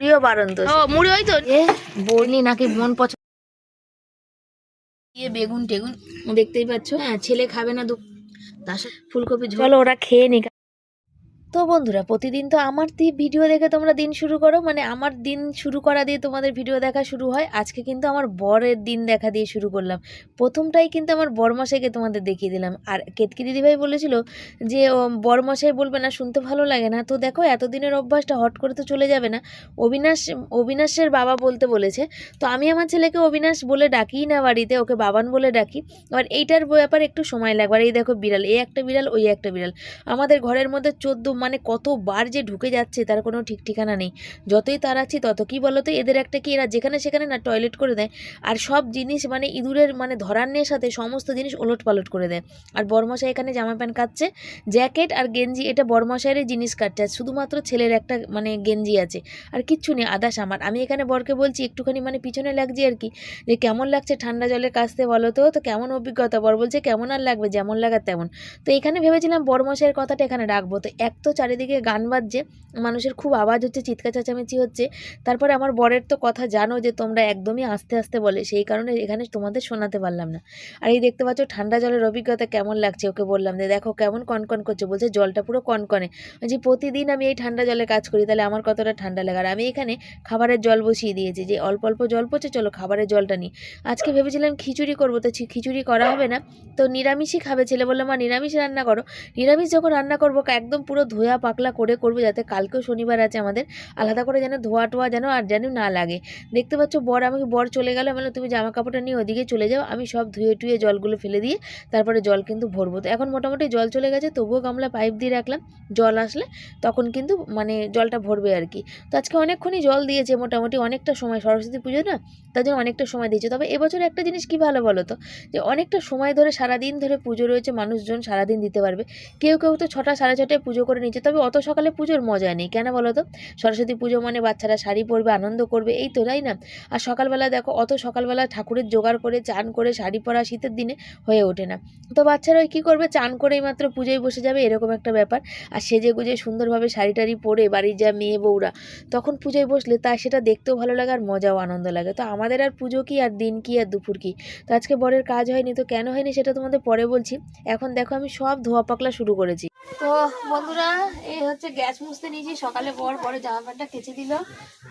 মুড়িও বারণ তো ও মুড়ি ওই তো। এ বর্ণি নাকি মন পছন্দ দিয়ে বেগুন টেগুন। দেখতেই পাচ্ছ। হ্যাঁ ছেলে খাবে না দু তার সাথে ফুলকপি ঝোল চলো ওরা খেয়ে নি তো বন্ধুরা, প্রতিদিন তো আমার দিয়ে ভিডিও দেখে তোমরা দিন শুরু করো। মানে আমার দিন শুরু করা দিয়ে তোমাদের ভিডিও দেখা শুরু হয়। আজকে কিন্তু আমার বরের দিন দেখা দিয়ে শুরু করলাম। প্রথমটাই কিন্তু আমার বরমশাইকে তোমাদের দেখিয়ে দিলাম। আর কেতকি দিদিভাই বলেছিল যে বরমশাই বলবে না, শুনতে ভালো লাগে না। তো দেখো, এতদিনের অভ্যাসটা হট করে তো চলে যাবে না। অবিনাশ, অবিনাশের বাবা বলতে বলেছে, তো আমি আমার ছেলেকে অবিনাশ বলে ডাকিই না বাড়িতে, ওকে বাবান বলে ডাকি। আর এইটার ব্যাপারে একটু সময় লাগবে। আর এই দেখো বিড়াল এই একটা বিড়াল, ওই একটা বিড়াল। আমাদের ঘরের মধ্যে চোদ্দ মানে কতবার যে ঢুকে যাচ্ছে তার কোনো ঠিক ঠিকানা নেই। যতই তাড়াচ্ছি তত কি বলতো, এদের একটা কি, এরা যেখানে সেখানে না টয়লেট করে দেয়। আর সব জিনিস মানে ইঁদুরের মানে ধরান্নের সাথে সমস্ত জিনিস ওলট পালট করে দেয়। আর বরমশাই এখানে জামা প্যান্ট কাটছে জ্যাকেট আর গেঞ্জি, এটা বরমশাইয়েরই জিনিস কাটছে। আর শুধুমাত্র ছেলের একটা মানে গেঞ্জি আছে। আর কিচ্ছু নেই, আদাস আমার। আমি এখানে বরকে বলছি, একটুখানি মানে পিছনে লাগছি আর কি। যে কেমন লাগছে ঠান্ডা জলে কাচতে বলো তো? তো কেমন অভিজ্ঞতা? বর বলছে, কেমন আর লাগবে? যেমন লাগার তেমন। তো এখানে ভেবেছিলাম বরমশাইয়ের কথাটা এখানে রাখব। তো এক চারিদিকে গান বাজছে, মানুষের খুব আওয়াজ হচ্ছে, চিৎকার চেঁচামেচি হচ্ছে। তারপরে আমার বরের তো কথা জানো যে, তোমরা একদমই আস্তে আস্তে বলে, সেই কারণে এখানে তোমাদের শোনাতে পারলাম না। আর এই দেখতে পাচ্ছ ঠান্ডা জলের অভিজ্ঞতা কেমন লাগছে ওকে বললাম যে, দেখো কেমন কনকন করছে, বলছে জলটা পুরো কনকনে। যে প্রতিদিন আমি এই ঠান্ডা জলে কাজ করি, তাহলে আমার কতটা ঠান্ডা লাগে আর আমি এখানে খাবারের জল বসিয়ে দিয়েছি, যে অল্প অল্প জল পড়ছে চলো খাবারের জলটা নিই। আজকে ভেবেছিলাম খিচুড়ি করব, তো খিচুড়ি করা হবে না। তো নিরামিষই খাবে ছেলে বলল, মা, নিরামিষ রান্না করো। নিরামিষ যখন রান্না করব, একদম পুরো ধোয়া পাকলা করে করব যাতে কালকেও শনিবার আছে আমাদের। আলাদা করে যেন ধোয়া টোয়া যেন আর যেন না লাগে। দেখতে পাচ্ছ বর আমাকে বর চলে গেল। বললাম, তুমি জামা কাপড়টা নিয়ে ওদিকে চলে যাও। আমি সব ধুয়ে টুয়ে জলগুলো ফেলে দিয়ে তারপরে জল কিন্তু ভরবো। তো এখন মোটামুটি জল চলে গেছে তবুও গামলা পাইপ দিয়ে রাখলাম। জল আসলে তখন কিন্তু মানে জলটা ভরবে আর কি। তো আজকে অনেকক্ষণই জল দিয়েছে মোটামুটি অনেকটা সময়। সরস্বতী পুজো না তার জন্য অনেকটা সময় দিয়েছে। তবে এবছর একটা জিনিস কি ভালো বলো তো? যে অনেকটা সময় ধরে সারাদিন ধরে পুজো রয়েছে মানুষজন সারাদিন দিতে পারবে। কেউ কেউ তো ছটা সাড়ে ছটায় পুজো করে নিচ্ছে তবে অত সকালে পুজোর মজা নেই, কেন বলো তো? সরস্বতী পুজো মানে বাচ্চারা শাড়ি পরবে, আনন্দ করবে, এই তো, তাই না? আর সকালবেলা দেখো, অত সকালবেলা ঠাকুরের জোগাড় করে, চান করে, শাড়ি পরা শীতের দিনে হয়ে ওঠে না। তো বাচ্চারা ওই কী করবে? চান করেই মাত্র পুজোয় বসে যাবে, এরকম একটা ব্যাপার। আর সেজে গুজে সুন্দরভাবে শাড়ি টাড়ি পরে বাড়ির যা মেয়ে বউরা, তখন পুজোয় বসলে তা সেটা দেখতেও ভালো লাগে আর মজাও আনন্দ লাগে। তো আমাদের আর পুজো কি আর দিন কি আর দুপুর কি? তো আজকে বরের কাজ হয়নি, তো কেন হয়নি সেটা তোমাদের পরে বলছি। এখন দেখো আমি সব ধোয়া পাকলা শুরু করেছি। তো বন্ধুরা এই হচ্ছে গ্যাস মুছতে নিয়েছি, সকালে বর বড় জামা প্যান্টটা কেচে দিল।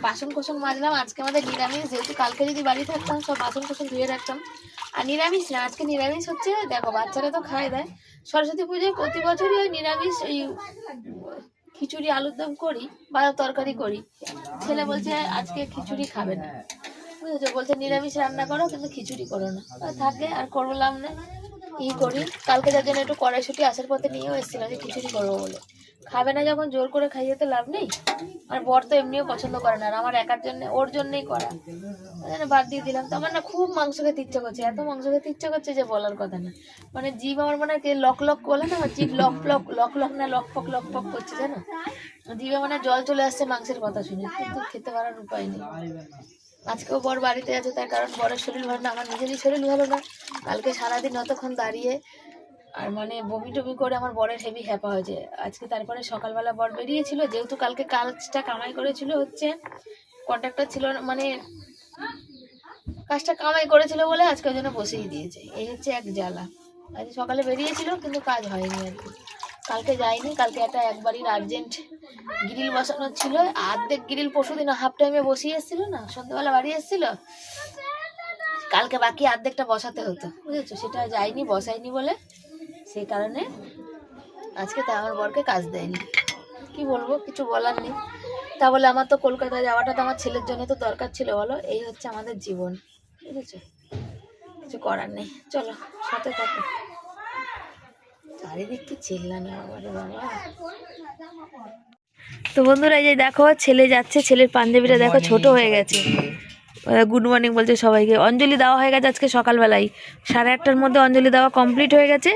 বাসন কোসন মাজলাম, আজকে আমাদের নিরামিষ, যেহেতু কালকে যদি বাড়ি থাকতাম, সব বাসন কোসন ধুয়ে রাখতাম। আর নিরামিষ না, আজকে নিরামিষ হচ্ছে, দেখো, বাচ্চারা তো খায়, দেয়। সরস্বতী পুজোয় প্রতি বছরই ওই নিরামিষ, ওই খিচুড়ি, আলুর দম করি বা তরকারি করি। ছেলে বলছে, আজকে খিচুড়ি খাবে না। বুঝেছ? বলছে, নিরামিষ রান্না করো, কিন্তু খিচুড়ি করো না। থাকে, আর করলাম না। ই করি। কালকে যার জন্য একটু কড়াইশুটি আসার পথে নিয়েও এসেছিলাম যে খিচুড়ি করব বলে। খাবে না যখন, জোর করে খাইয়ে তো লাভ নেই। আর বর তো এমনিও পছন্দ করে না, আর আমার একার জন্য, ওর জন্যই করা। জন্য বাদ দিয়ে দিলাম। তো আমার না খুব মাংস খেতে ইচ্ছা করছে, এত মাংস খেতে ইচ্ছা করছে যে বলার কথা না। মানে জিভ আমার মনে হয় লক লক বলে না, আমার জিভ লক লক লক লক না লক পক লক পক করছে, জানো? জিভে মানে জল চলে আসছে মাংসের কথা শুনে, কিন্তু খেতে পারার উপায় নেই। আজকেও বর বাড়িতে আছে, তার কারণ বরের শরীর ভালো না, আমার নিজেরই শরীর ভালো না। কালকে সারাদিন অতক্ষণ দাঁড়িয়ে আর মানে বমি টমি করে আমার বরের হেভি হ্যাপা হয়েছে। আজকে তারপরে সকালবেলা বর বেরিয়েছিল, যেহেতু কালকে কাজটা কামাই করেছিল হচ্ছে কন্ট্রাক্টর ছিল মানে কাজটা কামাই করেছিল বলে আজকে ওই জন্য বসেই দিয়েছে। এই হচ্ছে এক জ্বালা। আজ সকালে বেরিয়েছিল, কিন্তু কাজ হয়নি আর কি। কালকে যাইনি কালকে একটা একবারই আর্জেন্ট গ্রিল বসানোর ছিল। অর্ধেক গ্রিল পরশু দিন হাফ টাইমে বসিয়ে এসেছিল না, সন্ধ্যাবেলা বাড়ি এসেছিল। কালকে বাকি অর্ধেকটা বসাতে হতো, বুঝেছ? সেটা যায়নি, বসায়নি বলে সেই কারণে আজকে তা আমার বরকে কাজ দেয়নি। কি বলব কিছু বলার নেই। তা বলে আমার তো কলকাতায় যাওয়াটা তো আমার ছেলের জন্য তো দরকার ছিল বলো? এই হচ্ছে আমাদের জীবন বুঝেছ? কিছু করার নেই। চলো সাথে থাকো। চারিদিক কি চিল্লানো বাবারে বাবা। তো বন্ধুরা এই যে দেখো ছেলে যাচ্ছে ছেলের পাঞ্জাবিটা দেখো ছোট হয়ে গেছে। গুড মর্নিং বলছে সবাইকে। অঞ্জলি দেওয়া হয়ে গেছে আজকে সকালবেলায়। সাড়ে আটটার মধ্যে অঞ্জলি দেওয়া কমপ্লিট হয়ে গেছে।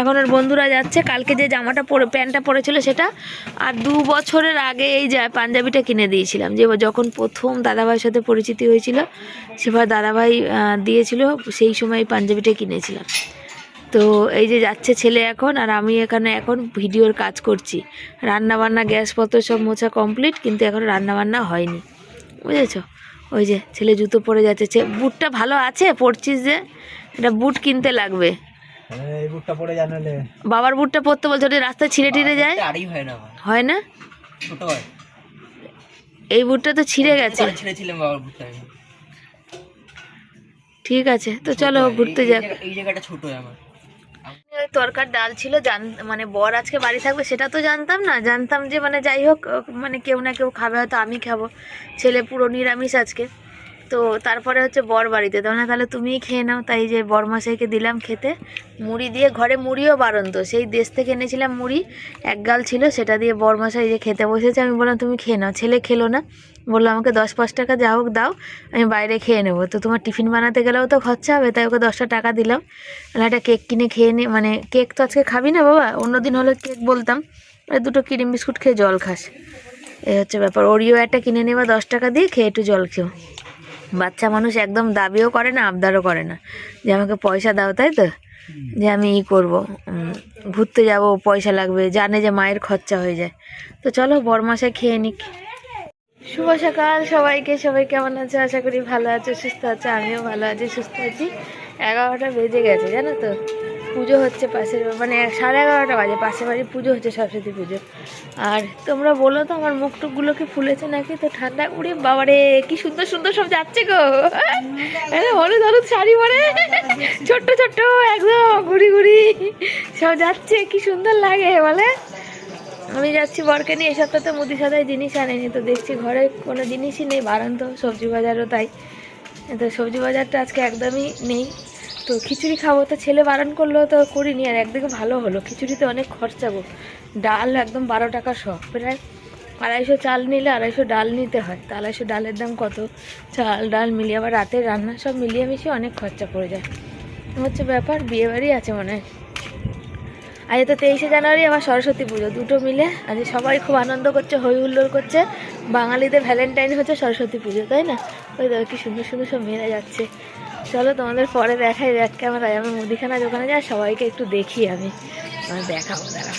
এখন ওর বন্ধুরা যাচ্ছে। কালকে যে জামাটা পরে প্যান্টটা পরেছিল সেটা। আর দু বছরের আগে এই যা পাঞ্জাবিটা কিনে দিয়েছিলাম। যে যখন প্রথম দাদাভাইয়ের সাথে পরিচিতি হয়েছিল সেবার দাদাভাই দিয়েছিল, সেই সময় এই পাঞ্জাবিটা কিনেছিলাম। তো এই যে যাচ্ছে ছেলে এখন, আর আমি এখানে এখন ভিডিওর কাজ করছি। রান্না বান্না গ্যাসপত্র সব মোছা কমপ্লিট কিন্তু এখন রান্না বান্না হয়নি। বুঝেছ? ওই যে ছেলে জুতো পরে যাচ্ছে। বুটটা ভালো আছে? পরছিস যে? এটা বুট কিনতে লাগবে। জানালে বাবার বুটটা পরতে বলছো ওটা রাস্তায় ছিঁড়ে টিড়ে যায়? হয় না হয় হয়। এই বুটটা তো ছিঁড়ে গেছে। ঠিক আছে তো চলো ঘুরতে যাক। এই জায়গাটা ছোট আমার। তরকার ডাল ছিল, জান মানে বর আজকে বাড়ি থাকবে সেটা তো জানতাম না। জানতাম যে মানে যাই হোক মানে কেউ না কেউ খাবে, হয়তো আমি খাব। ছেলে পুরো নিরামিষ আজকে। তো তারপরে হচ্ছে বর বাড়িতে। তো না তাহলে তুমিই খেয়ে নাও। তাই যে বরমাসাইকে দিলাম খেতে। মুড়ি দিয়ে ঘরে মুড়িও বারন্ত সেই দেশ থেকে এনেছিলাম মুড়ি এক গাল ছিল সেটা দিয়ে বরমাসাই যে খেতে বসেছে। আমি বললাম তুমি খেয়ে নাও। ছেলে খেলো না। বলল আমাকে দশ পাঁচ টাকা যা হোক দাও আমি বাইরে খেয়ে নেব। তো তোমার টিফিন বানাতে গেলেও তো খরচা হবে তাই ওকে দশটা টাকা দিলাম। বললাম, একটা কেক কিনে খেয়ে নি। মানে কেক তো আজকে খাবি না বাবা? অন্যদিন হলে কেক বলতাম। দুটো ক্রিম বিস্কুট খেয়ে জল খাস। এই হচ্ছে ব্যাপার। ওরিও একটা কিনে নেবা দশ টাকা দিয়ে খেয়ে একটু জল খেও। বাচ্চা মানুষ একদম দাবিও করে না, আবদারও করে না। যে আমাকে পয়সা দাও, তাই তো? যে আমি ই করব। ঘুরতে যাব, পয়সা লাগবে, জানে যে মায়ের খরচা হয়ে যায়। তো চলো বরমাসে খেয়ে নিক। শুভ সকাল সবাইকে, সবাই কেমন আছে? আশা করি ভালো আছো, সুস্থ আছে, আমিও ভালো আছি, সুস্থ আছি। এগারোটা বেজে গেছে, জানো তো? পুজো হচ্ছে পাশের মানে সাড়ে এগারোটা বাজে, পাশের বাড়ি পুজো হচ্ছে সরস্বতী পুজো। আর তোমরা বলো তো, আমার মুখ টুকগুলো কি ফুলেছে নাকি? তো ঠান্ডা, উড়ে বাবারে, কি সুন্দর সুন্দর সব যাচ্ছে গো। হলুদ হলুদ শাড়ি পরে। ছোট্ট ছোট্ট, একদম ঘুরি ঘুরি সব যাচ্ছে, কি সুন্দর লাগে, বলে। আমি যাচ্ছি বরকে নিয়ে এই সপ্তাহে মুদি সাদায় জিনিস আনেনি, তো দেখছি ঘরে কোনো জিনিসই নেই বারান্ত সবজি বাজারও তাই। তো সবজি বাজারটা আজকে একদমই নেই। তো খিচুড়ি খাব, তো ছেলে বারণ করল, তো করিনি, আর একদিকে ভালো হলো। খিচুড়িতে অনেক খরচা গো। ডাল একদম বারো টাকা শ প্রায় আড়াইশো চাল নিলে আড়াইশো ডাল নিতে হয়। তো আড়াইশো ডালের দাম কত? চাল, ডাল মিলিয়ে, আবার রাতের রান্না সব মিলিয়ে মিশিয়ে অনেক খরচা পড়ে যায়। হচ্ছে ব্যাপার, বিয়ে বাড়ি আছে মনে হয়। আজ তো তেইশে জানুয়ারি আমার সরস্বতী পুজো, দুটো মিলে। আজ সবাই খুব আনন্দ করছে হই হুল্লোড় করছে। বাঙালিদের ভ্যালেন্টাইন হচ্ছে সরস্বতী পুজো, তাই না? ওই দেখো কি সুন্দর সুন্দর সব মেয়েরা যাচ্ছে। চলো তোমাদের পরে দেখাই ব্যাক ক্যামেরায় আমি মুদিখানা দোকানে যাই, সবাইকে একটু দেখি আমি। আমার দেখাবো দাঁড়া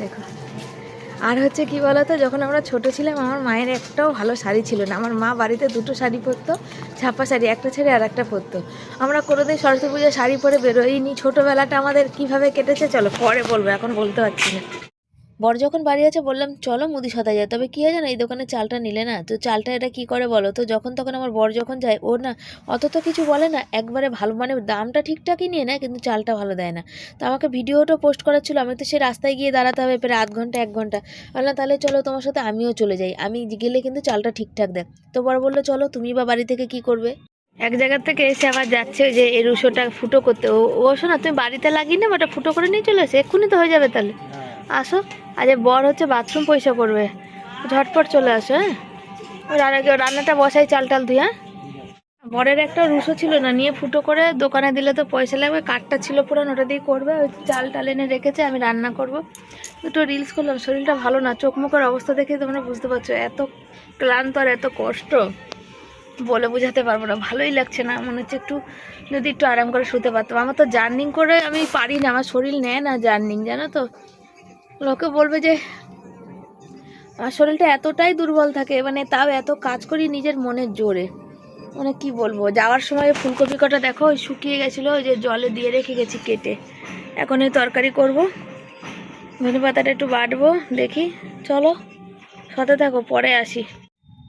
দেখো। আর হচ্ছে কি বলতো, যখন আমরা ছোট ছিলাম, আমার মায়ের একটাও ভালো শাড়ি ছিল না। আমার মা বাড়িতে দুটো শাড়ি পরতো ছাপা শাড়ি, একটা ছেড়ে আর একটা পরতো। আমরা কোনোদিন সরস্বতী পুজোয় শাড়ি পরে বেরোইনি। ছোটোবেলাটা আমাদের কীভাবে কেটেছে, চলো পরে বলব, এখন বলতে পারছি না। বর যখন বাড়ি আছে বললাম চলো মুদি সদায় যায় তবে কী হয় জানো এই দোকানে চালটা নিলে না তো চালটা এটা কি করে বলো? তো যখন তখন আমার বর যখন যায় ও না অত তো কিছু বলে না একবারে ভালো মানে দামটা ঠিকঠাকই নিয়ে নেয় কিন্তু চালটা ভালো দেয় না। তো আমাকে ভিডিওটা পোস্ট করার ছিল আমি তো সে রাস্তায় গিয়ে দাঁড়াতে হবে প্রায় আধ ঘণ্টা এক ঘণ্টা। বললাম তাহলে চলো তোমার সাথে আমিও চলে যাই। আমি গেলে কিন্তু চালটা ঠিকঠাক দেয়। তো বর বলল চলো তুমি বা বাড়ি থেকে কি করবে? এক জায়গা থেকে এসে আবার যাচ্ছে ওই যে এই রুশোটা ফুটো করতে। ও ও শোনা তুমি বাড়িতে লাগিয়ে না ওটা ফুটো করে নিয়ে চলে এসে এক্ষুনি তো হয়ে যাবে তাহলে। আসো। আজ বর হচ্ছে বাথরুম পয়সা করবে। ঝটপট চলে আসো হ্যাঁ? রান্না রান্নাটা বসাই চাল টাল ধুই হ্যাঁ? বরের একটা রুশো ছিল না, নিয়ে ফুটো করে দোকানে দিলে তো পয়সা লাগবে, কাঠটা ছিল পুরান ওটা দিয়ে করবে, ওই চাল টাল এনে রেখেছে, আমি রান্না করব। দুটো রিলস করলাম, শরীরটা ভালো না, চোখ মুখের অবস্থা দেখে তোমরা বুঝতে পারছ, এত ক্লান্ত আর এত কষ্ট। বলে বোঝাতে পারব না, ভালোই লাগছে না, মনে হচ্ছে একটু যদি একটু আরাম করে শুতে পারতাম। আমার তো জার্নিং করে আমি পারি না, আমার শরীর নেয় না জার্নিং, জানো তো? লোকে বলবে যে শরীরটা এতটাই দুর্বল থাকে মানে তাও এত কাজ করি নিজের মনের জোরে। মানে কি বলব, যাওয়ার সময় ফুলকপি কটা দেখো, ওই শুকিয়ে গেছিল, ওই যে জলে দিয়ে রেখে গেছি কেটে। এখন এই তরকারি করব ধনে পাতাটা একটু বাটবো, দেখি, চলো, সাথে থাকো, পরে আসি।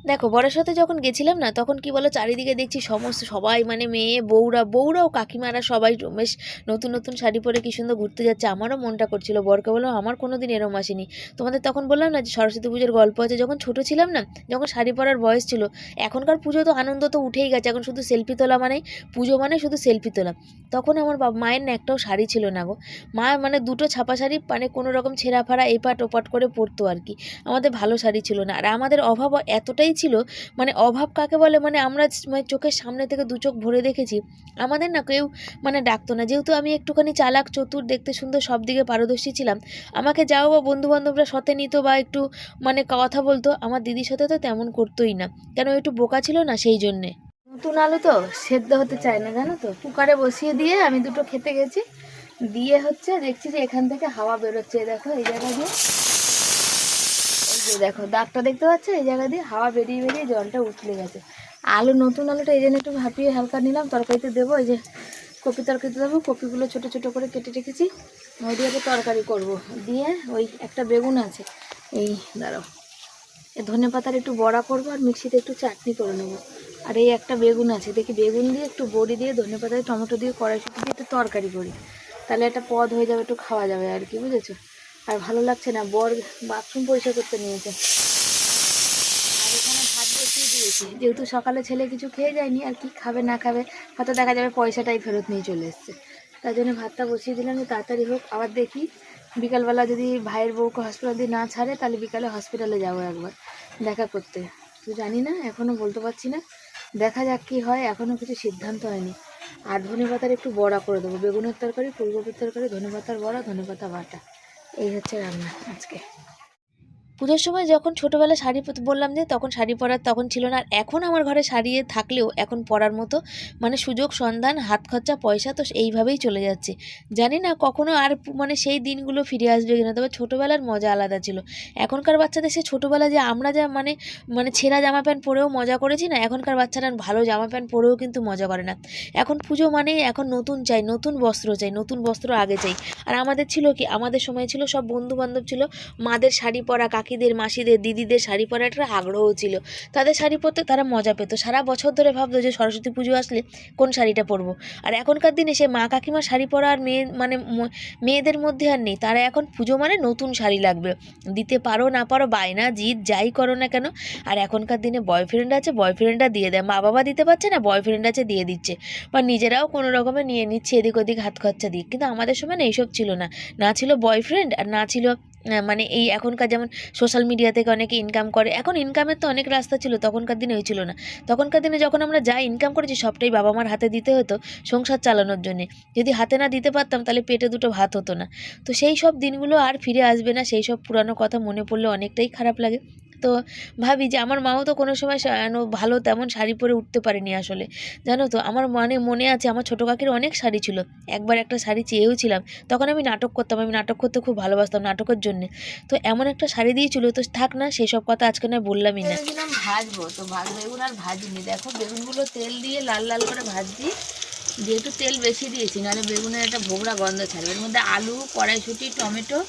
দেখো, বরের সাথে যখন গেছিলাম না, তখন কি বলো, চারিদিকে দেখছি সমস্ত সবাই মানে মেয়ে, বউরা, বউরাও কাকিমারা সবাই বেশ নতুন নতুন শাড়ি পরে কি সুন্দর ঘুরতে যাচ্ছে। আমারও মনটা করছিল, বরকে বললাম, আমার কোনো দিন এরম আসেনি। তোমাদের তখন বললাম না যে সরস্বতী পুজোর গল্প আছে, যখন ছোট ছিলাম না, যখন শাড়ি পরার বয়স ছিল, এখনকার পুজো তো আনন্দ তো উঠেই গেছে, এখন শুধু সেলফি তোলা মানে পুজো মানে শুধু সেলফি তোলা। তখন আমার বাবা, মায়ের না একটাও শাড়ি ছিল না গো। মা মানে দুটো ছাপা শাড়ি মানে কোনো রকম ছেঁড়া ফাড়া এপাট ওপাট করে পরতো আর কি। আমাদের ভালো শাড়ি ছিল না। আর আমাদের অভাব এতটাই ছিল মানে অভাব কাকে বলে? মানে আমরা মানে চোখের সামনে থেকে দু চোখ ভরে দেখেছি, আমাদের না কেউ মানে ডাকতো না। যেহেতু আমি একটুখানি চালাক, চতুর, দেখতে সুন্দর, সব দিকে পারদর্শী ছিলাম, আমাকে যাও বা বন্ধু বান্ধবরা সাথে নিত বা একটু মানে কথা বলতো, আমার দিদির সাথে তো তেমন করতোই না। কেন একটু বোকা ছিল না সেই জন্যে? নতুন আলু তো সেদ্ধ হতে চায় না, জানো তো? কুকারে বসিয়ে দিয়ে আমি দুটো খেতে গেছি। দিয়ে হচ্ছে দেখছি যে এখান থেকে হাওয়া বেরোচ্ছে, দেখো এই জায়গা দিয়ে। যে দেখো, দাগটা দেখতে পাচ্ছ? এই জায়গা দিয়ে হাওয়া বেরিয়ে বেরিয়ে জলটা উঠলে গেছে। আলু, নতুন আলুটা এই জন্য একটু ভাপিয়ে হালকা নিলাম, তরকারিতে দেবো, এই যে কপি তরকারিতে দেবো, কপিগুলো ছোট ছোট করে কেটে রেখেছি। ওই দিয়ে তরকারি করব। দিয়ে ওই একটা বেগুন আছে, এই দাঁড়াও। ধনে পাতার একটু বড়া করব আর মিক্সিতে একটু চাটনি করে নেব। আর এই একটা বেগুন আছে, দেখি বেগুন দিয়ে একটু বড়ি দিয়ে, ধনে পাতায় টমেটো দিয়ে, কড়াইশুটি দিয়ে একটু তরকারি করি। তাহলে একটা পদ হয়ে যাবে, একটু খাওয়া যাবে আর কি, বুঝেছ? আর ভালো লাগছে না, বর বাথরুম পরিষ্কার করতে নিয়েছে। আর এখানে ভাত বসিয়ে দিয়েছি। যেহেতু সকালে ছেলে কিছু খেয়ে যায়নি, আর কি খাবে না খাবে হয়তো দেখা যাবে পয়সাটাই ফেরত নিয়ে চলে এসছে। তার জন্য ভাতটা বসিয়ে দিলাম তাড়াতাড়ি হোক। আবার দেখি, বিকালবেলা যদি ভাইয়ের বউকে হসপিটাল দিয়ে না ছাড়ে, তাহলে বিকালে হসপিটালে যাব একবার দেখা করতে। তো জানি না এখনও বলতে পারছি না। দেখা যাক কী হয় এখনও কিছু সিদ্ধান্ত হয়নি। আর ধনে পাতার একটু বড়া করে দেবো। বেগুনের তরকারি, ফুলকপির তরকারি ধনে পাতার বড়া ধনে পাতা বাটা। এই হচ্ছে রান্না আজকে। পুজোর সময় যখন ছোটোবেলায় শাড়ি বললাম যে তখন শাড়ি পরার তখন ছিল না, আর এখন আমার ঘরে শাড়ি থাকলেও এখন পরার মতো মানে সুযোগ, সন্ধান, হাত খরচা, পয়সা তো এইভাবেই চলে যাচ্ছে। জানি না কখনো আর মানে সেই দিনগুলো ফিরে আসবে কিনা, তবে ছোটোবেলার মজা আলাদা ছিল। এখনকার বাচ্চাদের সে ছোটোবেলা যে আমরা যা মানে মানে ছেঁড়া জামা প্যান্ট পরেও মজা করেছি না, এখনকার বাচ্চারা ভালো জামা প্যান্ট পরেও কিন্তু মজা করে না। এখন পুজো মানে এখন নতুন চাই, নতুন বস্ত্র চাই, নতুন বস্ত্র আগে চাই। আর আমাদের ছিল কি, আমাদের সময় ছিল সব বন্ধু বান্ধব ছিল, মাদের শাড়ি পরা কাকিদের মাসিদের, দিদিদের শাড়ি পরার একটা আগ্রহ ছিল। তাদের শাড়ি পরতে তারা মজা পেতো। সারা বছর ধরে ভাবতো যে সরস্বতী পুজো আসলে কোন শাড়িটা পরবো। আর এখনকার দিনে সে মা কাকিমা শাড়ি পরা আর মেয়ে মানে মেয়েদের মধ্যে আর নেই। তারা এখন পুজো মানে নতুন শাড়ি লাগবে। দিতে পারো, না পারো, বায়না জিদ যাই করো না কেন। আর এখনকার দিনে বয়ফ্রেন্ড আছে বয়ফ্রেন্ডরা দিয়ে দেয়। মা বাবা দিতে পারছে না বয়ফ্রেন্ড আছে, দিয়ে দিচ্ছে। বা নিজেরাও কোনো রকমে নিয়ে নিচ্ছে, এদিক ওদিক হাত খরচা দিয়ে। কিন্তু আমাদের সময় না, এইসব ছিল না। না ছিল বয়ফ্রেন্ড আর না ছিল মানে এই এখনকার যেমন সোশ্যাল মিডিয়া থেকে অনেকে ইনকাম করে, এখন ইনকামের তো অনেক রাস্তা ছিল, তখনকার দিনে ওই ছিল না। তখনকার দিনে যখন আমরা যা ইনকাম করেছি, সবটাই বাবা মার হাতে দিতে হতো সংসার চালানোর জন্যে। যদি হাতে না দিতে পারতাম, তাহলে পেটে দুটো ভাত হতো না। তো সেই সব দিনগুলো আর ফিরে আসবে না, সেই সব পুরানো কথা মনে পড়লে অনেকটাই খারাপ লাগে। তো ভাবি যে আমার মাও তো কোনো সময় ভালো তেমন শাড়ি পরে উঠতে পারেনি আসলে। জানো তো, আমার মানে মনে আছে আমার ছোটো কাকির অনেক শাড়ি ছিল। একবার একটা শাড়ি চেয়েও ছিলাম। তখন আমি নাটক করতাম, আমি নাটক করতে খুব ভালোবাসতাম নাটকের জন্যে। তো এমন একটা শাড়ি দিয়েছিল, তো থাক না সেই সব কথা আজকে না বললামই না। ভাজবো, তো ভাজ বেগুন আর ভাজিনি। দেখো, বেগুনগুলো তেল দিয়ে লাল লাল করে ভাজছি যেহেতু তেল বেশি দিয়েছি, নাহলে বেগুনের একটা ভোগড়া গন্ধ ছাড়বে। এর মধ্যে আলু, কড়াইশুঁটি, টমেটো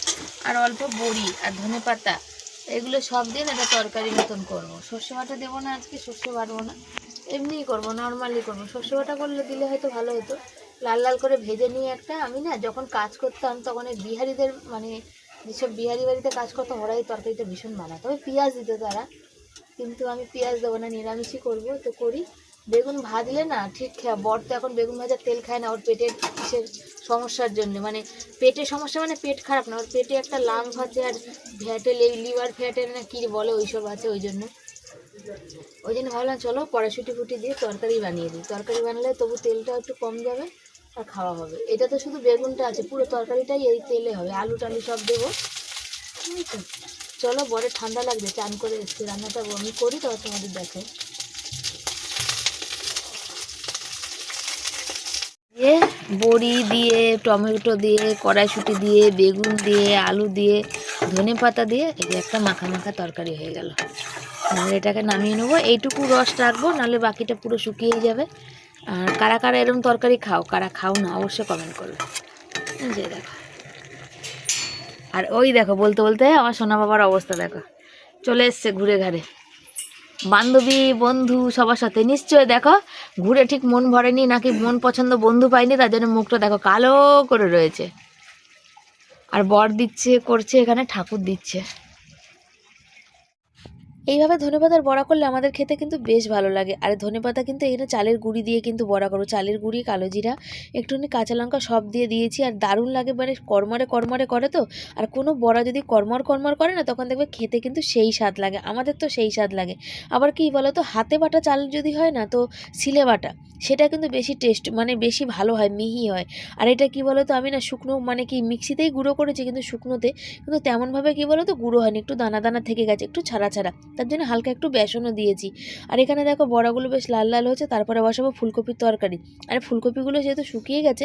আর অল্প বড়ি আর ধনে পাতা। এগুলো সব দিন একটা তরকারি মতন করব। সর্ষে বাটা দেবো না আজকে, সর্ষে বাটবো না। এমনিই করব নর্মালি করব। সর্ষে বাটা করলে দিলে হয়তো ভালো হতো। লাল লাল করে ভেজে নিয়ে একটা, আমি না যখন কাজ করতাম তখন এই বিহারিদের মানে যেসব বিহারি বাড়িতে কাজ করতাম, ওরাই তরকারিটা ভীষণ বানাতো। তবে পেঁয়াজ দিত তারা, কিন্তু আমি পেঁয়াজ দেবো না, নিরামিষই করব। তো করি। বেগুন ভাজলে না ঠিক বর তো এখন বেগুন ভাজার তেল খায় না, ওর পেটের কিসের সমস্যার জন্য। মানে পেটের সমস্যা মানে পেট খারাপ না, ওর পেটে একটা লাংস আছে আর ফ্যাটে লিভার ফ্যাটের না কী বলে ওইসব আছে ওই জন্য। ওই জন্য ভাবলাম চলো কড়াশুটি ফুটি দিয়ে তরকারি বানিয়ে দিই। তরকারি বানালে তবু তেলটা একটু কম যাবে আর খাওয়া হবে। এটা তো শুধু বেগুনটা আছে, পুরো তরকারিটাই এই তেলে হবে। আলু টালু সব দেবো। চলো বরে ঠান্ডা লাগবে, চান করে এসছি। রান্নাটা আমি করি তবে তোমাদের দেখাই। দিয়ে, বড়ি দিয়ে, টমেটো দিয়ে, কড়াইশুঁটি দিয়ে, বেগুন দিয়ে, আলু দিয়ে, ধনে পাতা দিয়ে, এই একটা মাখা মাখা তরকারি হয়ে গেল। নাহলে এটাকে নামিয়ে নেব। এইটুকু রস রাখব, নাহলে বাকিটা পুরো শুকিয়েই যাবে। আর কারা কারা এরকম তরকারি খাও, কারা খাও না, অবশ্যই কমেন্ট করবে। যে দেখো। আর ওই দেখো, বলতে বলতে আমার সোনা বাবার অবস্থা দেখো। চলে এসছে ঘুরে ঘাড়ে। বান্ধবী, বন্ধু, সবার সাথে। নিশ্চয় দেখো, ঘুরে ঠিক মন ভরেনি, নাকি মন পছন্দ বন্ধু পাইনি তার জন্য মুখটা দেখো কালো করে রয়েছে। আর বর দিচ্ছে, করছে এখানে, ঠাকুর দিচ্ছে। এইভাবে ধনেপাতার বড়া করলে আমাদের খেতে কিন্তু বেশ ভালো লাগে। আর ধনেপাতা কিন্তু এখানে চালের গুঁড়ি দিয়ে কিন্তু বড়া করো। চালের গুঁড়ি, কালো জিরা, একটুখানি কাঁচা লঙ্কা সব দিয়ে দিয়েছি। আর দারুণ লাগে মানে কর্মরে কর্মরে করে তো। আর কোনো বড়া যদি কর্মর কর্মর করে না, তখন দেখবে খেতে কিন্তু সেই স্বাদ লাগে। আমাদের তো সেই স্বাদ লাগে। আবার কি বলো তো হাতে বাটা চাল যদি হয় না, তো সিলে বাটা, সেটা কিন্তু বেশি টেস্ট মানে বেশি ভালো হয়, মিহি হয়। আর এটা কি বলো তো আমি না শুকনো মানে কি মিক্সিতেই গুঁড়ো করেছি, কিন্তু শুকনোতে কিন্তু তেমনভাবে কি বলো তো গুঁড়ো হয়নি। একটু দানা দানা থেকে গেছে, একটু ছাড়া ছাড়া। তার জন্য হালকা একটু বেসনও দিয়েছি। আর এখানে দেখো বড়াগুলো বেশ লাল লাল হয়েছে, তারপরে বসাবো ফুলকপির তরকারি। আর ফুলকপিগুলো যেহেতু শুকিয়ে গেছে,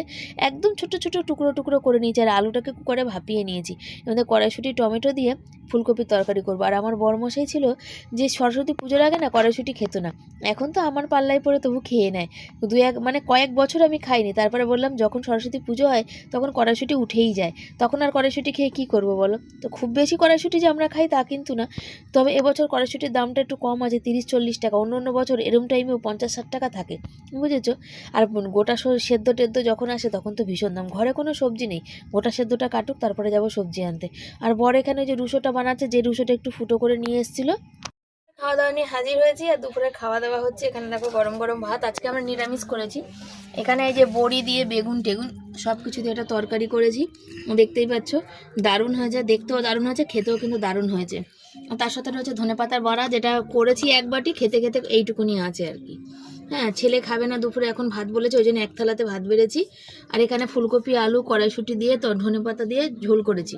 একদম ছোট ছোট টুকরো টুকরো করে নিয়েছি আর আলুটাকে কুকারে ভাপিয়ে নিয়েছি। এর কড়াইশুঁটি, টমেটো দিয়ে ফুলকপির তরকারি করব। আর আমার বরমশাই ছিল যে সরস্বতী পুজোর আগে না, কড়াইশুঁটি খেত না। এখন তো আমার পাল্লায় পড়ে তবু খেয়ে নেয়। দু এক মানে কয়েক বছর আমি খাইনি, তারপরে বললাম যখন সরস্বতী পুজো হয় তখন কড়াইশুঁটি উঠেই যায়। তখন আর কড়াইশুঁটি খেয়ে কী করব বলো? তো খুব বেশি কড়াইশুঁটি যে আমরা খাই তা কিন্তু না। তবে এবছর কড়াইশুঁটির দামটা একটু কম আছে, তিরিশ চল্লিশ টাকা। অন্য অন্য বছর এরম টাইমেও পঞ্চাশ ষাট টাকা থাকে, বুঝেছ? আর গোটা সেদ্ধ টেদ্ধ যখন আসে তখন তো ভীষণ দাম। ঘরে কোনো সবজি নেই, গোটা সেদ্ধটা কাটুক, তারপরে যাব সবজি আনতে। আর বর এখানে যে রুশোটা বানাচ্ছে, যে রুশোটা একটু ফুটো করে নিয়ে এসেছিল খাওয়া দাওয়া নিয়ে হাজির হয়েছি আর দুপুরে খাওয়া দাওয়া হচ্ছে। এখানে দেখো গরম গরম ভাত। আজকে আমরা নিরামিষ করেছি। এখানে এই যে বড়ি দিয়ে বেগুন টেগুন সব কিছু দিয়ে একটা তরকারি করেছি। দেখতেই পাচ্ছ, দারুণ হয়েছে। দেখতেও দারুণ হয়েছে, খেতেও কিন্তু দারুণ হয়েছে। তার সাথে রয়েছে ধনেপাতার বড়া, যেটা করেছি এক বাটি, খেতে খেতে এইটুকুনি আছে আর কি। হ্যাঁ ছেলে খাবে না দুপুরে, এখন ভাত বলেছে, ওই জন্য এক থালাতে ভাত বেড়েছি। আর এখানে ফুলকপি, আলু, কড়াইশুঁটি দিয়ে, তো ধনেপাতা দিয়ে ঝোল করেছি।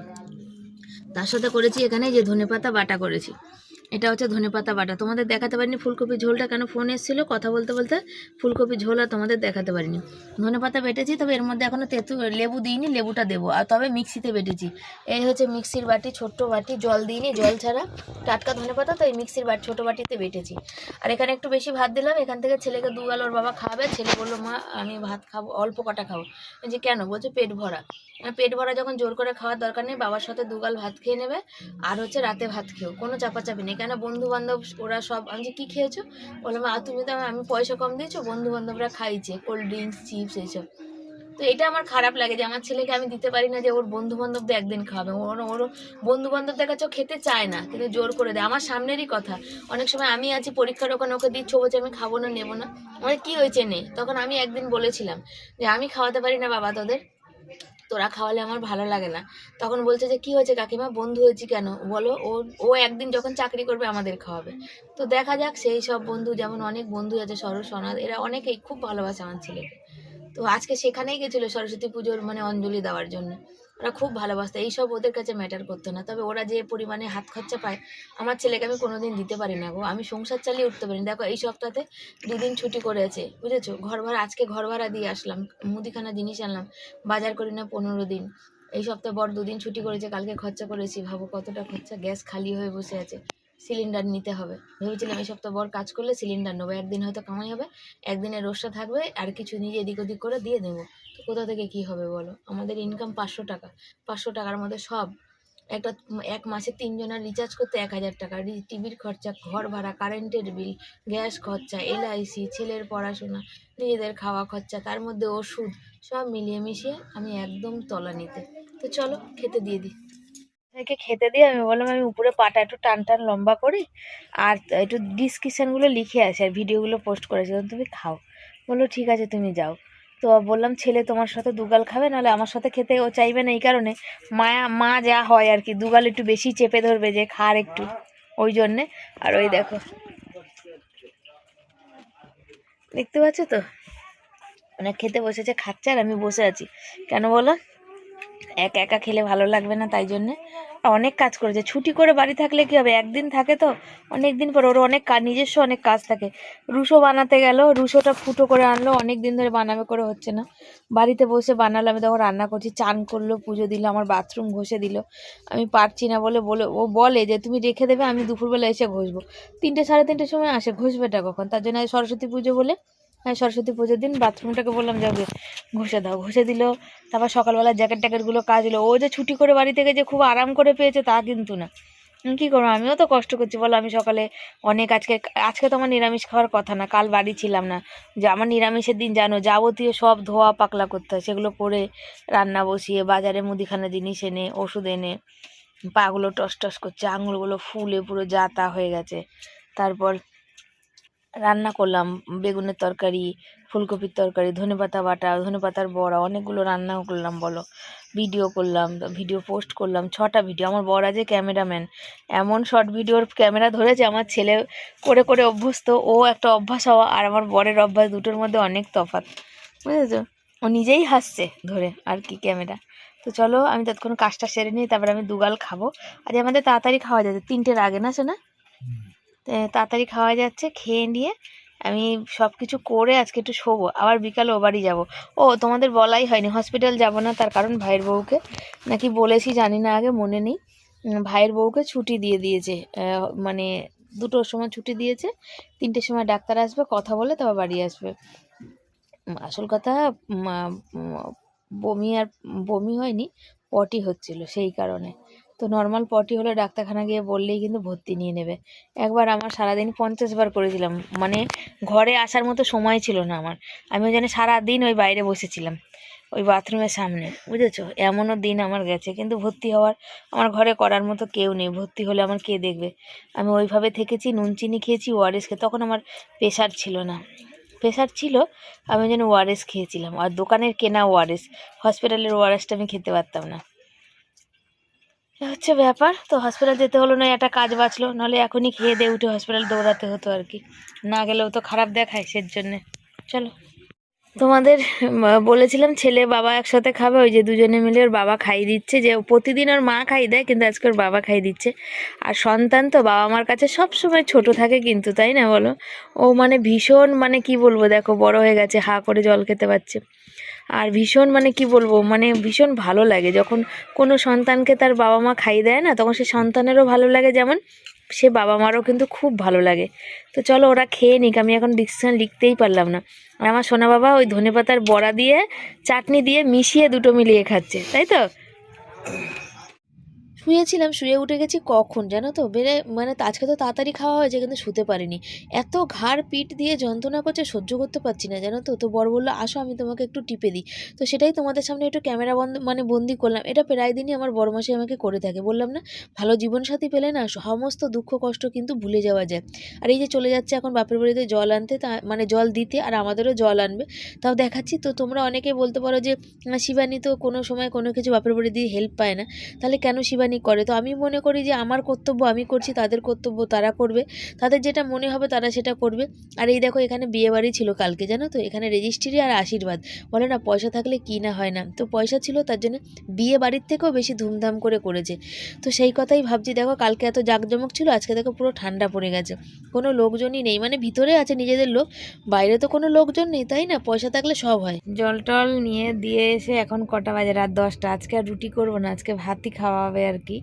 তার সাথে করেছি এখানে যে ধনেপাতা বাটা করেছি। এটা হচ্ছে ধনেপাতা বাটা। তোমাদের দেখাতে পারিনি ফুলকপি ঝোলটা কেন ফোন এসেছিল? কথা বলতে বলতে ফুলকপি ঝোল আর তোমাদের দেখাতে পারিনি। ধনেপাতা বেটেছি, তবে এর মধ্যে এখনও তেঁতু, লেবু দিইনি, লেবুটা দেবো। আর তবে মিক্সিতে বেটেছি। এই হচ্ছে মিক্সির বাটি, ছোট্ট বাটি, জল দিইনি, জল ছাড়া। টাটকা ধনেপাতা তো এই মিক্সির বাটি, ছোটো বাটিতে বেটেছি। আর এখানে একটু বেশি ভাত দিলাম, এখান থেকে ছেলেকে দু গাল ওর বাবা খাবে। ছেলে বলল, মা, আমি ভাত খাব, অল্প কটা খাব। যে কেন? বলছে, পেট ভরা। পেট ভরা যখন জোর করে খাওয়ার দরকার নেই, বাবার সাথে দুগাল ভাত খেয়ে নেবে। আর হচ্ছে রাতে ভাত খেও কোনো চাপাচাপি নেই। কেন বন্ধু বান্ধব ওরা সব, আমি যে কী খেয়েছো? বললাম, আর তুমি তো আমি পয়সা কম দিয়েছ বন্ধু বান্ধবরা খাইছে কোল্ড ড্রিঙ্কস চিপস এইসব। তো এটা আমার খারাপ লাগে যে আমার ছেলেকে আমি দিতে পারি না যে ওর বন্ধু বান্ধবদের একদিন খাওয়াবে। ওর ওর বন্ধু বান্ধবদের কাছে ও খেতে চায় না, কিন্তু জোর করে দেয়। আমার সামনেরই কথা, অনেক সময় আমি আছি, পরীক্ষার ওখানে ওকে দিচ্ছ বলছে, আমি খাব না, নেব না। আমার কি হয়েছে নেই তখন আমি একদিন বলেছিলাম যে, আমি খাওয়াতে পারি না বাবা তোদের। তোরা খাওয়ালে আমার ভালো লাগে না। তখন বলছে যে, কি হয়েছে কাকিমা? বন্ধু হয়েছি কেন? বলো, ও ও একদিন যখন চাকরি করবে আমাদের খাওয়াবে। তো দেখা যাক, সেই সব বন্ধু, যেমন অনেক বন্ধু আছে সরস এরা অনেকেই খুব ভালোবাসে আমার ছেলেকে। তো আজকে সেখানেই গেছিল সরস্বতী পুজোর মানে অঞ্জলি দেওয়ার জন্য। ওরা খুব ভালোবাসতো। এইসব ওদের কাছে ম্যাটার করতো না। তবে ওরা যে পরিমাণে হাত খরচা পায়, আমার ছেলেকে আমি কোনোদিন দিতে পারি না গো। আমি সংসার চালিয়ে উঠতে পারি। দেখো, এই সপ্তাহে দুদিন ছুটি করেছে, বুঝেছ? ঘর ভাড়া আজকে ঘর ভাড়া দিয়ে আসলাম, মুদিখানা জিনিস আনলাম, বাজার করি না পনেরো দিন। এই সপ্তাহে বর দুদিন ছুটি করেছে, কালকে খরচা করেছি। ভাবো কতটা খরচা, গ্যাস খালি হয়ে বসে আছে। সিলিন্ডার নিতে হবে। ভেবেছিলাম এই সপ্তাহ বর কাজ করলে সিলিন্ডার নেব। একদিন হয়তো কামাই হবে, একদিনের রোজটা থাকবে, আর কিছু নিজে এদিক ওদিক করে দিয়ে দেবো। কোথা থেকে কি হবে বলো? আমাদের ইনকাম পাঁচশো টাকা। পাঁচশো টাকার মধ্যে সব একটা এক মাসে তিনজনের রিচার্জ করতে এক হাজার টাকা। টিভির খরচা, ঘর ভাড়া কারেন্টের বিল গ্যাস খরচা এলআইসি ছেলের পড়াশোনা, নিজেদের খাওয়া খরচা, তার মধ্যে ওষুধ, সব মিলিয়ে মিশিয়ে আমি একদম তলা নিতে। তো চলো, খেতে দিয়ে দিই। একে খেতে দিয়ে আমি বললাম, আমি উপরে পাটা একটু টান টান লম্বা করি, আর একটু ডিসক্রিপশানগুলো লিখে আসি, আর ভিডিওগুলো পোস্ট করেছি তুমি খাও। বলল, ঠিক আছে, তুমি যাও। তো বললাম, ছেলে তোমার সাথে দুগাল খাবে, নাহলে আমার সাথে খেতে ও চাইবে না এই কারণে। মায়া, মা যা হয় আর কি, দুগাল একটু বেশি চেপে ধরবে যে খার একটু, ওই জন্যে। আর ওই দেখো, দেখতে পাচ্ছ তো? মানে খেতে বসেছে, খাচ্ছে আর আমি বসে আছি। কেন বলো? একা একা খেলে ভালো লাগবে না তাই জন্যে। অনেক কাজ করেছে। ছুটি করে বাড়ি থাকলে কি হবে? একদিন থাকে তো অনেক দিন পর ওর অনেক কাজ নিজস্ব অনেক কাজ থাকে। রুশো বানাতে গেল, রুশোটা ফুটো করে আনলো অনেক দিন ধরে বানাবে করে হচ্ছে না। বাড়িতে বসে বানালো আমি তখন রান্না করছি, চান করল, পুজো দিল, আমার বাথরুম ঘষে দিল। আমি পারছি না বলে বলে, ও বলে যে, তুমি রেখে দেবে, আমি দুপুরবেলা এসে ঘষবো। তিনটে, সাড়ে তিনটের সময় আসে, ঘষবেটা কখন? তার জন্য সরস্বতী পুজো বলে সরস্বতী পুজোর দিন বাথরুমটাকে বললাম যাবে ঘষে দাও। ঘষে দিল। তারপর সকালবেলা জ্যাকেট ট্যাকেটগুলো কাজ হলো। ও যে ছুটি করে বাড়ি থেকে যে খুব আরাম করে পেয়েছে তা কিন্তু না। কী করব? আমিও তো কষ্ট করছি। বলো আমি সকালে অনেক আজকে আজকে তো আমার নিরামিষ খাওয়ার কথা না, কাল বাড়ি ছিলাম না। যে আমার নিরামিষের দিন জানো, যাবতীয় সব ধোয়া পাকলা করতে হয়। সেগুলো করে রান্না বসিয়ে বাজারে মুদিখানা জিনিস এনে, ওষুধ এনে, পাগুলো টস টস করছে, আঙুলগুলো ফুলে পুরো যা তা হয়ে গেছে। তারপর রান্না করলাম, বেগুনের তরকারি, ফুলকপির তরকারি ধনেপাতা বাটা ধনেপাতার বড়া, অনেকগুলো রান্না করলাম, বলো। ভিডিও করলাম, ভিডিও পোস্ট করলাম, ছটা ভিডিও। আমার বড় আছে ক্যামেরাম্যান। এমন শর্ট ভিডিওর ক্যামেরা ধরেছে, আমার ছেলে করে করে অভ্যস্ত, ও একটা অভ্যাস হওয়া, আর আমার বরের অভ্যাস দুটোর মধ্যে অনেক তফাৎ। বুঝেছ? ও নিজেই হাসছে ধরে, আর কি ক্যামেরা। তো চলো, আমি তৎক্ষণ কাজটা সেরে নিই, তারপরে আমি দুগাল খাব। আজ আমাদের তাড়াতাড়ি খাওয়া যাবে, তিনটের আগে না শোনা তো তাড়াতাড়ি খাওয়া যাচ্ছে, খেয়ে নিয়ে আমি সব কিছু করে আজকে একটু শোবো। আবার বিকালে ও বাড়ি যাব। ও, তোমাদের বলাই হয়নি হসপিটাল যাব না তার কারণ ভাইয়ের বউকে। নাকি বলেছি, জানি না, আগে মনে নেই। ভাইয়ের বউকে ছুটি দিয়ে দিয়েছে। মানে দুটোর সময় ছুটি দিয়েছে, তিনটের সময় ডাক্তার আসবে, কথা বলে তারপর বাড়ি আসবে। আসল কথা বমি আর বমি হয়নি, পটি হচ্ছিল সেই কারণে। তো নর্মাল পটি হলে ডাক্তারখানা গিয়ে বললেই কিন্তু ভর্তি নিয়ে নেবে। একবার আমার সারাদিন পঞ্চাশ বার করেছিলাম মানে ঘরে আসার মতো সময় ছিল না আমার। আমি ওই জন্য সারাদিন ওই বাইরে বসেছিলাম, ওই বাথরুমের সামনে, বুঝেছ? এমনও দিন আমার গেছে, কিন্তু ভর্তি হওয়ার আমার ঘরে করার মতো কেউ নেই, ভর্তি হলে আমার কে দেখবে? আমি ওইভাবে থেকেছি, নুন, চিনি খেয়েছি, ওআরএস খেয়ে, তখন আমার প্রেশার ছিল না। প্রেশার ছিল, আমি যেন ওআরএস খেয়েছিলাম। আর দোকানের কেনা ওআরএস হসপিটালের ওআরএসটা আমি খেতে পারতাম না। এ হচ্ছে ব্যাপার। তো হসপিটাল যেতে হলো না, একটা কাজ বাঁচলো, নাহলে এখনই খেয়ে দিয়ে উঠে হসপিটাল দৌড়াতে হতো আর কি। না গেলেও তো খারাপ দেখায় সের জন্যে চলো। তোমাদের বলেছিলাম ছেলে বাবা একসাথে খাবে, ওই যে দুজনে মিলে ওর বাবা খাইয়ে দিচ্ছে, যে প্রতিদিন ওর মা খাই দেয়, কিন্তু আজকে ওর বাবা খাইয়ে দিচ্ছে। আর সন্তান তো বাবা মার কাছে সব সময় ছোট থাকে কিন্তু, তাই না বলো? ও মানে ভীষণ মানে কি বলব, দেখো বড় হয়ে গেছে, হা করে জল খেতে পারছে। আর ভীষণ মানে কি বলব মানে ভীষণ ভালো লাগে। যখন কোনো সন্তানকে তার বাবা মা খাইয়ে দেয় না, তখন সে সন্তানেরও ভালো লাগে, যেমন সে বাবা মারও কিন্তু খুব ভালো লাগে। তো চলো ওরা খেয়ে নিক, আমি এখন ডিসিশন লিখতেই পারলাম না। আর আমার সোনা বাবা ওই ধনে পাতার বড়া দিয়ে, চাটনি দিয়ে মিশিয়ে দুটো মিলিয়ে খাচ্ছে, তাই তো? শুয়েছিলাম, শুয়ে উঠে গেছি, কখন জানো তো? বেড়ে মানে আজকে তো তাড়াতাড়ি খাওয়া হয়েছে, কিন্তু শুতে পারিনি। এত ঘাড় পিঠ দিয়ে যন্ত্রণা করছে, সহ্য করতে পারছি না, জানো তো? তো বড় বলল, আসো, আমি তোমাকে একটু টিপে দিই। তো সেটাই তোমাদের সামনে একটু ক্যামেরা বন্ধ মানে বন্দি করলাম। এটা প্রায় দিনই আমার বড় মাসে আমাকে করে থাকে। বললাম, না, ভালো জীবনসাথী পেলে না, সমস্ত দুঃখ, কষ্ট কিন্তু ভুলে যাওয়া যায়। আর এই যে চলে যাচ্ছে এখন বাপের বাড়িতে জল আনতে, তা মানে জল দিতে, আর আমাদেরও জল আনবে। তাও দেখাচ্ছি, তো তোমরা অনেকে বলতে পারো যে শিবানী তো কোনো সময় কোনো কিছু বাপের বাড়ি দিয়ে হেল্প পায় না। তাহলে কেন শিবানী করে। তো আমি মনে করি যে, আমার কর্তব্য আমি করছি, তাদের কর্তব্য তারা করবে। তাদের যেটা মনে হবে তারা সেটা করবে। আর এই দেখো, এখানে বিয়েবাড়ি ছিল কালকে, জানো তো? এখানে রেজিস্ট্রি আর আশীর্বাদ। বলে না, পয়সা থাকলে কি না হয় না। তো পয়সা ছিল, তার জন্য বিয়ে বাড়ির থেকেও বেশি ধুমধাম করে করেছে। তো সেই কথাই ভাবছি, দেখো, কালকে এত জাঁকজমক ছিল, আজকে দেখো পুরো ঠান্ডা পড়ে গেছে। কোনো লোকজনই নেই। মানে ভিতরে আছে নিজেদের লোক, বাইরে তো কোনো লোকজন নেই, তাই না? পয়সা থাকলে সব হয়। জল টল নিয়ে দিয়ে এসে এখন কটা বাজে? রাত দশটা। আজকে আর রুটি করব না, আজকে ভাতই খাওয়া হবে আর কি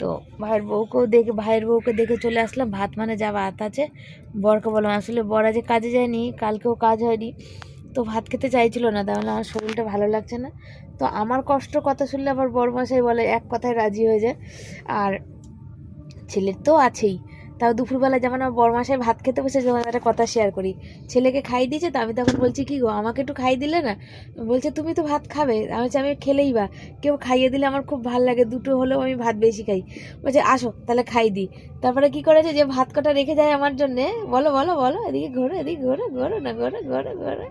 তো ভাইয়ের বউকেও দেখে, ভাইয়ের বউকে দেখে চলে আসলাম। ভাত মানে যা ভাত আছে, বরকে বললাম, আসলে বর আজকে কাজে যায়নি, কালকেও কাজ হয়নি। তো ভাত খেতে চাইছিল না তাহলে আমার শরীরটা ভালো লাগছে না। তো আমার কষ্ট কথা শুনলে আবার বর মশাই বলে, এক কথায় রাজি হয়ে যায় আর ছেলের তো আছেই। তাও দুপুরবেলা যেমন আমার বরমাসায় ভাত খেতে বসে যেমন একটা কথা শেয়ার করি। ছেলেকে খাই দিয়েছে তো আমি তখন বলছি, কি গো, আমাকে একটু খাই দিলে না? বলছে, তুমি তো ভাত খাবে। আমি বলছি, আমি খেলেই বা। কেউ খাইয়ে দিলে আমার খুব ভালো লাগে, দুটো হলেও আমি ভাত বেশি খাই। বলছে, আসো, তাহলে খাই দিই তারপরে কি করেছে যে ভাত কটা রেখে যায় আমার জন্যে, বলো বলো বলো, এদিকে ঘোরো এদিকে ঘোরো ঘোরো না, ঘোরো ঘোরো ঘোরো।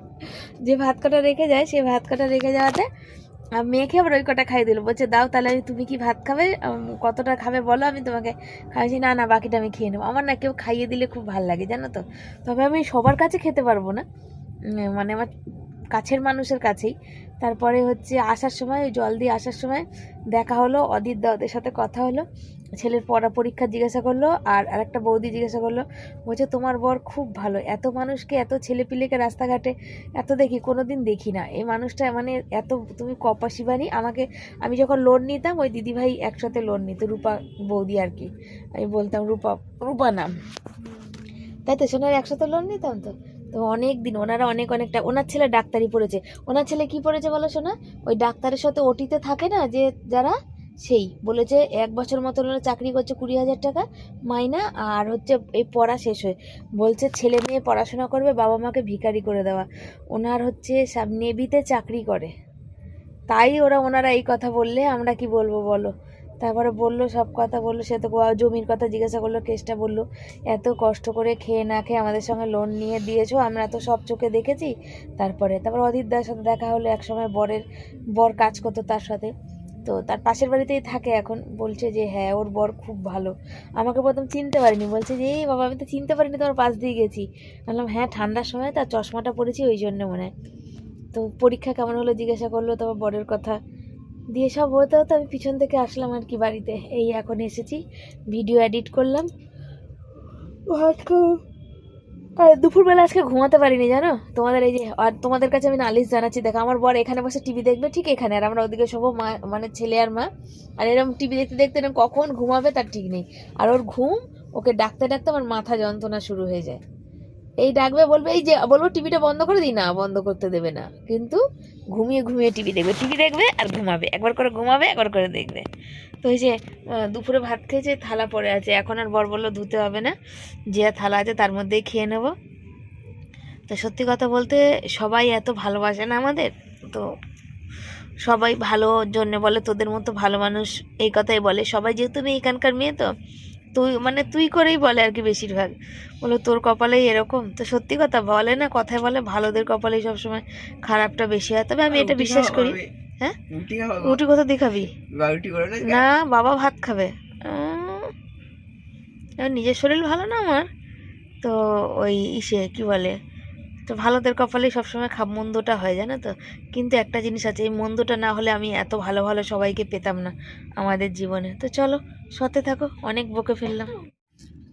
যে ভাত কটা রেখে যায়, সে ভাত কটা রেখে যাওয়াতে মেয়েকে আবার ওই কটা খাই দিল। বলছে, দাও তাহলে তুমি কি ভাত খাবে? কতটা খাবে বলো, আমি তোমাকে খাইছি না না, বাকিটা আমি খেয়ে নেব। আমার না কেউ খাইয়ে দিলে খুব ভালো লাগে, জানো তো? তবে আমি সবার কাছে খেতে পারব না। মানে আমার কাছের মানুষের কাছেই। তারপরে হচ্ছে আসার সময় জল দিয়ে আসার সময় দেখা হলো, অদিত দা ওদের সাথে কথা হলো। ছেলের পড়া পরীক্ষা জিজ্ঞাসা করল আর আরেকটা বৌদি জিজ্ঞাসা করল, বলছে, তোমার বর খুব ভালো। এত মানুষকে এত ছেলেপিলেকে রাস্তাঘাটে এত দেখি কোনো দিন দেখি না। এই মানুষটা মানে এত, তুমি কপা শিবানী আমাকে, আমি যখন লোন নিতাম, ওই দিদিভাই একসাথে লোন নিত, রূপা বৌদি আর কি। আমি বলতাম, রূপা রূপা নাম। তাই তো, সোনার একসাথে লোন নিতাম তো? তো অনেক দিন ওনারা অনেক অনেকটা, ওনার ছেলে ডাক্তারি পড়েছে। ওনার ছেলে কি পড়েছে বলো শোনা ওই ডাক্তারের সাথে ওটিতে থাকে না যে যারা? সেই, বলেছে এক বছর মতন ওনারা চাকরি করছে কুড়ি হাজার টাকা মাইনা আর হচ্ছে এই পড়া শেষ হয়ে। বলছে ছেলে মেয়ে পড়াশোনা করবে, বাবা মাকে ভিখারি করে দেওয়া। ওনার হচ্ছে সাব- নেভিতে চাকরি করে। তাই ওরা ওনারা এই কথা বললে আমরা কি বলব বলো? তারপরে বলল, সব কথা বলল, সে তো জমির কথা জিজ্ঞাসা করল, কেসটা বলল, এত কষ্ট করে খেয়ে না খেয়ে আমাদের সঙ্গে লোন নিয়ে দিয়েছ, আমরা তো সব চোখে দেখেছি। তারপরে, তারপর অদিতদার সাথে দেখা হলো এক সময় বরের, বর কাজ করতো তার সাথে। তো তার পাশের বাড়িতেই থাকে এখন, বলছে যে হ্যাঁ ওর বর খুব ভালো। আমাকে প্রথম চিনতে পারিনি, বলছে যে, এই বাবা, আমি তো চিনতে পারিনি তোমার পাশ দিয়ে গেছি। বললাম হ্যাঁ ঠান্ডার সময় তার চশমাটা পরেছি, ওই জন্য মনে হয়। তো পরীক্ষা কেমন হলো, জিজ্ঞাসা করল, তারপর বরের কথা দিয়ে সব হতে হতে আমি পিছন থেকে আসলাম আর কি বাড়িতে। এই এখন এসেছি ভিডিও এডিট করলাম। ভাত খাব আর দুপুরবেলা আজকে ঘুমাতে পারিনি জানো? তোমাদের এই যে আর তোমাদের কাছে আমি নালিশ জানাচ্ছি দেখো আমার বর এখানে বসে টিভি দেখবে ঠিক এখানে আর আমরা ওদিকে সব মা মানে ছেলে আর মা। আর এরকম টিভি দেখতে দেখতে এরকম কখন ঘুমাবে তার ঠিক নেই। আর ওর ঘুম ওকে ডাকতে ডাকতে আমার মাথা যন্ত্রণা শুরু হয়ে যায়। এই ডাকবে, বলবে, এই যে, বলব টিভিটা বন্ধ করে দিই। না, বন্ধ করতে দেবে না। কিন্তু ঘুমিয়ে ঘুমিয়ে টিভি দেখবে। টিভি দেখবে আর ঘুমাবে। একবার করে ঘুমাবে, একবার করে দেখবে। তো এই যে দুপুরে ভাত খেয়েছে, থালা পড়ে আছে। এখন আর বর বলল ধুতে হবে না। যে থালা আছে তার মধ্যেই খেয়ে নেব। তো সত্যি কথা বলতে সবাই এত ভালোবাসে না আমাদের? তো সবাই ভালো জন্য বলে, তোদের মতো ভালো মানুষ এই কথাই বলে। সবাই যেহেতু আমি এখানকার মেয়ে তো তুই মানে তুই করেই বলে আর কি বেশিরভাগ। বলো তোর কপালেই এরকম? তো সত্যি কথা বলে না কথায় বলে ভালোদের কপালেই সবসময় খারাপটা বেশি হয়। তবে আমি এটা বিশ্বাস করি। হ্যাঁ? রুটি কোথা দিয়ে খাবি? না? বাবা ভাত খাবে। নিজের শরীর ভালো না আমার? তো ওই ইসে কি বলে? তো ভালোদের কপালেই সবসময় খাব মন্দটা হয়, জানো তো? কিন্তু একটা জিনিস আছে, এই মন্দটা না হলে আমি এত ভালো ভালো সবাইকে পেতাম না আমাদের জীবনে। তো চলো, সতে থাকো, অনেক বকে ফেললাম।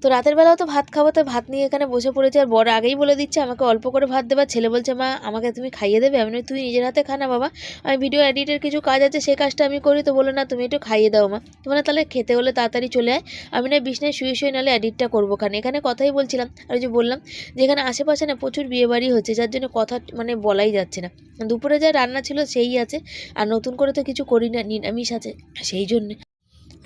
তো রাতের বেলাও তো ভাত খাব তো ভাত নিয়ে এখানে বসে পড়েছে। আর বড় আগেই বলে দিচ্ছে, আমাকে অল্প করে ভাত দেবা। ছেলে বলছে, মা, আমাকে তুমি খাইয়ে দেবে? আমি তুই নিজের হাতে খা না বাবা। আমি ভিডিও এডিটের কিছু কাজ আছে সেই কাজটা আমি করি। তো বলো, না, তুমি একটু খাইয়ে দাও মা। মানে তাহলে খেতে হলে তাড়াতাড়ি চলে আয়। আমি না বিছনায় শুয়ে শুয়ে নাহলে এডিটটা করব খানে। এখানে কথাই বলছিলাম, আর যে বললাম যে এখানে আশেপাশে না প্রচুর বিয়েবাড়ি হচ্ছে, যার জন্য কথা মানে বলাই যাচ্ছে না। দুপুরে যা রান্না ছিল, সেই আছে। আর নতুন করে তো কিছু করি না, নিরামিষ আছে, সেই জন্য।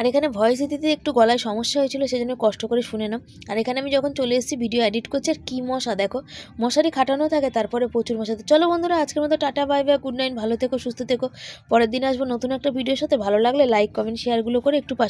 আর এখানে ভয়েস দিতে একটু গলায় সমস্যা হয়েছিল সেই জন্য কষ্ট করে শুনে নাও। আর এখানে আমি যখন চলে এসেছি ভিডিও এডিট করছি, আর কী মশা, দেখো। মশারি খাটানো থাকে, তারপরে প্রচুর মশাতে চলো বন্ধুরা, আজকের মতো tata bye bye good night ভালো থেকো, সুস্থ থেকো। পরের দিন আসব নতুন একটা ভিডিওর সাথে। ভালো লাগলে লাইক কমেন্ট শেয়ারগুলো করে একটু পাশে